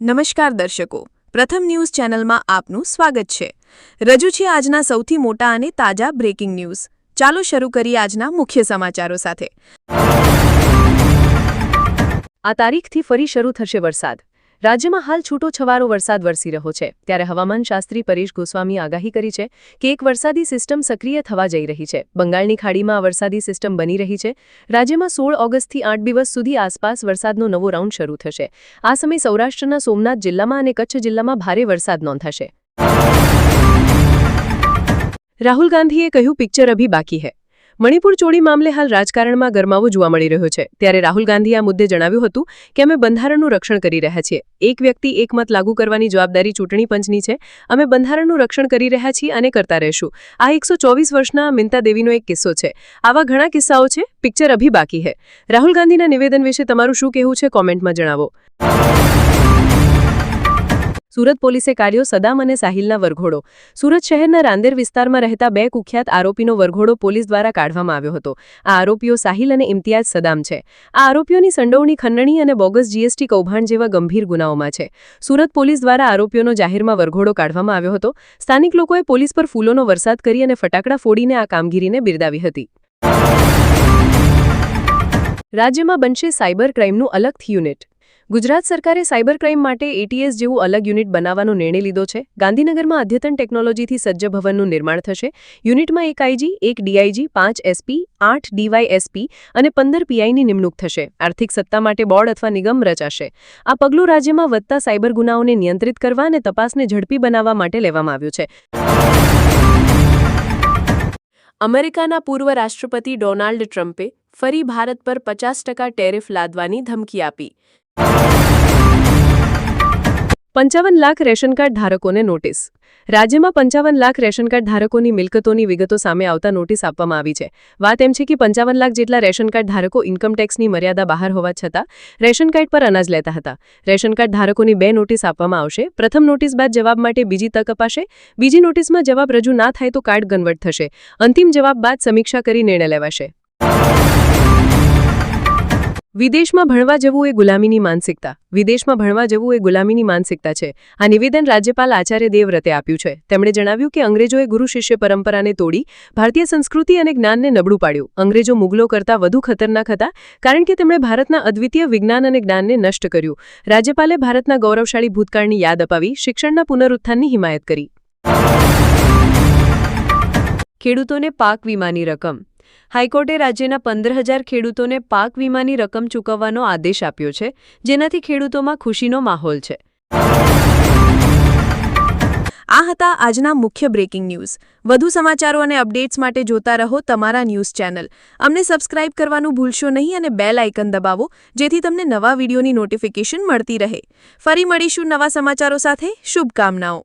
નમસ્કાર દર્શકો, પ્રથમ ન્યૂઝ ચેનલમાં આપનું સ્વાગત છે. રજૂ છે આજના સૌથી મોટા અને તાજા બ્રેકિંગ ન્યૂઝ ચાલો શરૂ કરીએ આજના મુખ્ય સમાચારો સાથે. આ તારીખથી ફરી શરૂ થશે વરસાદ. રાજ્યમાં હાલ છૂટો છવારો વરસાદ વરસી રહ્યો છે. ત્યારે હવામાન શાસ્ત્રી પરેશ ગોસ્વામી આગાહી કરી છે કે એક વરસાદી સિસ્ટમ સક્રિય થવા જઈ રહી છે. બંગાળની ખાડીમાં આ વરસાદી સિસ્ટમ બની રહી છે. રાજ્યમાં સોળ ઓગસ્ટથી આઠ દિવસ સુધી આસપાસ વરસાદનો નવો રાઉન્ડ શરૂ થશે. આ સમયે સૌરાષ્ટ્રના સોમનાથ જિલ્લામાં અને કચ્છ જિલ્લામાં ભારે વરસાદ નોંધાશે. રાહુલ ગાંધીએ કહ્યું, પિક્ચર અભી બાકી હૈ. મણિપુર ચોરી મામલે હાલ રાજકારણમાં ગરમાવો જોવા મળી રહ્યો છે. ત્યારે રાહુલ ગાંધીએ આ મુદ્દે જણાવ્યું હતું કે અમે બંધારણનું રક્ષણ કરી રહ્યા છીએ. એક વ્યક્તિ એક મત લાગુ કરવાની જવાબદારી ચૂંટણી પંચની છે. અમે બંધારણનું રક્ષણ કરી રહ્યા છીએ અને કરતા રહેશું. આ એકસો વર્ષના મિન્તા દેવીનો એક કિસ્સો છે. આવા ઘણા કિસ્સાઓ છે. પિક્ચર અભી બાકી હૈ. રાહુલ ગાંધીના નિવેદન વિશે તમારું શું કહેવું છે કોમેન્ટમાં જણાવો. સુરત પોલીસે કાઢ્યો સદામ અને સાહિલના વરઘોડો. સુરત શહેરના રાંદેર વિસ્તારમાં રહેતા બે કુખ્યાત આરોપીનો વરઘોડો પોલીસ દ્વારા કાઢવામાં આવ્યો હતો. આ આરોપીઓ સાહિલ અને ઇમ્તિયાઝ સદામ છે. આ આરોપીઓની સંડોવણી ખંડણી અને બોગસ જીએસટી કૌભાંડ જેવા ગંભીર ગુનાઓમાં છે. સુરત પોલીસ દ્વારા આરોપીઓનો જાહેરમાં વરઘોડો કાઢવામાં આવ્યો હતો. સ્થાનિક લોકોએ પોલીસ પર ફૂલોનો વરસાદ કરી અને ફટાકડા ફોડીને આ કામગીરીને બિરદાવી હતી. રાજ્યમાં બનશે સાયબર ક્રાઇમનું અલગથી યુનિટ. ગુજરાત સરકારે સાયબર ક્રાઇમ માટે એટીએસ જેવું અલગ યુનિટ બનાવવાનો નિર્ણય લીધો છે. ગાંધીનગરમાં અદ્યતન ટેકનોલોજીથી સજ્જ ભવનનું નિર્માણ થશે. યુનિટમાં એક આઈજી એક ડીઆઈજી પાંચ એસપી આઠ ડીવાયએસપી અને પંદર પીઆઈની નિમણૂક થશે. આર્થિક સત્તા માટે બોર્ડ અથવા નિગમ રચાશે. આ પગલું રાજ્યમાં વધતા સાયબર ગુનાઓને નિયંત્રિત કરવા અને તપાસને ઝડપી બનાવવા માટે લેવામાં આવ્યું છે. અમેરિકાના પૂર્વ રાષ્ટ્રપતિ ડોનાલ્ડ ટ્રમ્પે ફરી ભારત પર પચાસ ટકા ટેરિફ લાદવાની ધમકી આપી. પંચાવન લાખ રેશન કાર્ડ ધારકોને નોટિસ. રાજ્યમાં પંચાવન લાખ રેશન કાર્ડ ધારકોની મિલકતોની વિગતો સામે આવતા નોટિસ આપવામાં આવી છે. વાત એમ છે કે પંચાવન લાખ જેટલા રેશન કાર્ડ ધારકો ઇન્કમટેક્સની મર્યાદા બહાર હોવા છતાં, રેશન કાર્ડ પર અનાજ લેતા હતા. રેશન કાર્ડ ધારકોની બે નોટિસ આપવામાં આવશે. પ્રથમ નોટિસ બાદ જવાબ માટે બીજી તક અપાશે. બીજી નોટિસમાં જવાબ રજૂ ના થાય તો કાર્ડ કન્વર્ટ થશે. અંતિમ જવાબ બાદ સમીક્ષા કરી નિર્ણય લેવાશે. વિદેશમાં ભણવા જવું એ ગુલામીની માનસિકતા. વિદેશમાં ભણવા જવું એ ગુલામીની માનસિકતા છે. આ નિવેદન રાજ્યપાલ આચાર્ય દેવવ્રતે આપ્યું છે. તેમણે જણાવ્યું કે અંગ્રેજોએ ગુરુ શિષ્ય પરંપરાને તોડી, ભારતીય સંસ્કૃતિ અને જ્ઞાનને નબળું પાડ્યું. અંગ્રેજો મુગલો કરતાં વધુ ખતરનાક હતા, કારણ કે તેમણે ભારતના અદ્વિતીય વિજ્ઞાન અને જ્ઞાનને નષ્ટ કર્યું. રાજ્યપાલે ભારતના ગૌરવશાળી ભૂતકાળની યાદ અપાવી, શિક્ષણના પુનરુત્થાનની હિમાયત કરી. ખેડૂતોને પાક વીમાની રકમ હાઈકોર્ટે રાજ્યના પંદર હજાર ખેડૂતોને પાક વીમાની રકમ ચૂકવવાનો આદેશ આપ્યો છે, જેનાથી ખેડૂતોમાં ખુશીનો માહોલ છે. આ હતા આજના મુખ્ય બ્રેકિંગ ન્યૂઝ. વધુ સમાચારો અને અપડેટ્સ માટે જોતા રહો તમારા ન્યૂઝ ચેનલ. અમને સબસ્ક્રાઇબ કરવાનું ભૂલશો નહીં અને બેલ આઇકન દબાવો, જેથી તમને નવા વિડીયોની નોટિફિકેશન મળતી રહે. ફરી મળીશું નવા સમાચારો સાથે. શુભકામનાઓ.